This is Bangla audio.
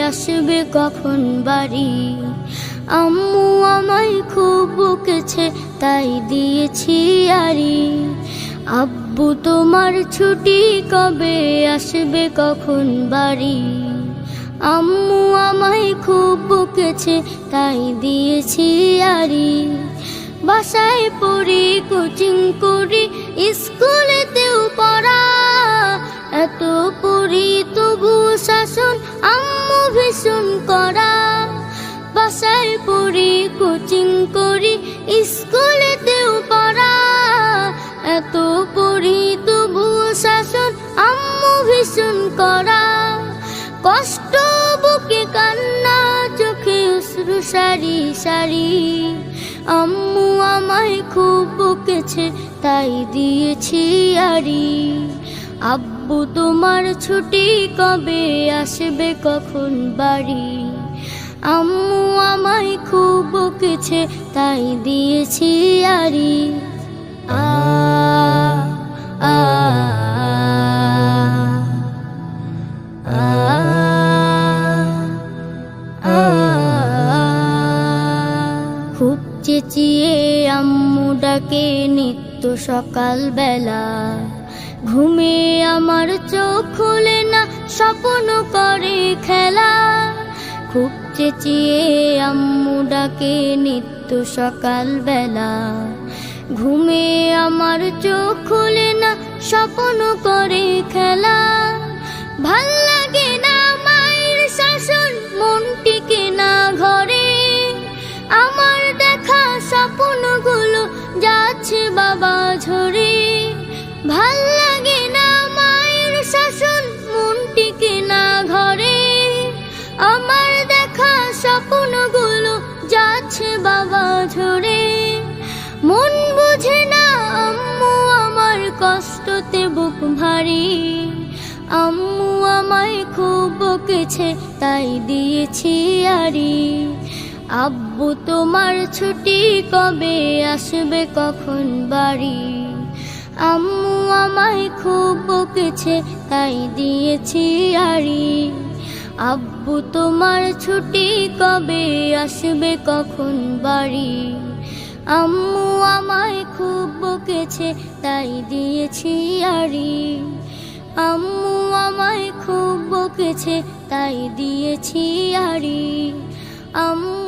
আসবে, কখন বাড়ি? আম্মু আমায় খুব বকেছে, তাই দিয়েছি আরি। আব্বু, তোমার ছুটি কবে আসবে, কখন বাড়ি? আম্মু আমায় খুব বকেছে, তাই দিয়েছি আরি। বাসায় পড়ি কোচিং পড়ি, কোচিং করি স্কুলে স্কুলেতেও পড়া। এত পড়ি তবু শাসন আম্মু ভীষণ করা। কষ্ট বুকে কান্না, চোখে অশ্রু, সারি সারি। আম্মু আমায় খুব বকেছে, তাই দিয়েছি আরি আব্বু, তোমার ছুটি কবে আসবে, কখন বাড়ি? আম্মু খুব বকেছে তাই দিয়েছি আরি। আ আ। খুব চেঁচিয়ে আম্মু ডাকে, নিত্য সকাল বেলা। ঘুমে আমার চোখ খুলে না, স্বপ্ন করে খেলা। খুব চেঁচিয়ে আম্মু ডাকে নিত্য সকাল বেলা ঘুমে আমার চোখ খুলে না, স্বপ্ন করে খেলা। ভালো ভারী আম্মু আমায় খুব বকেছে তাই দিয়েছি আরি আব্বু, তোমার ছুটি কবে আসবে কখন বাড়ি? আম্মু আমায় খুব বকেছে তাই দিয়েছি আরি আব্বু, তোমার ছুটি কবে আসবে কখন বাড়ি? আম্মু আমায় খুব বকেছে, তাই দিয়েছি আরি আম্মু আমায় খুব বকেছে, তাই দিয়েছি আরি আম্মু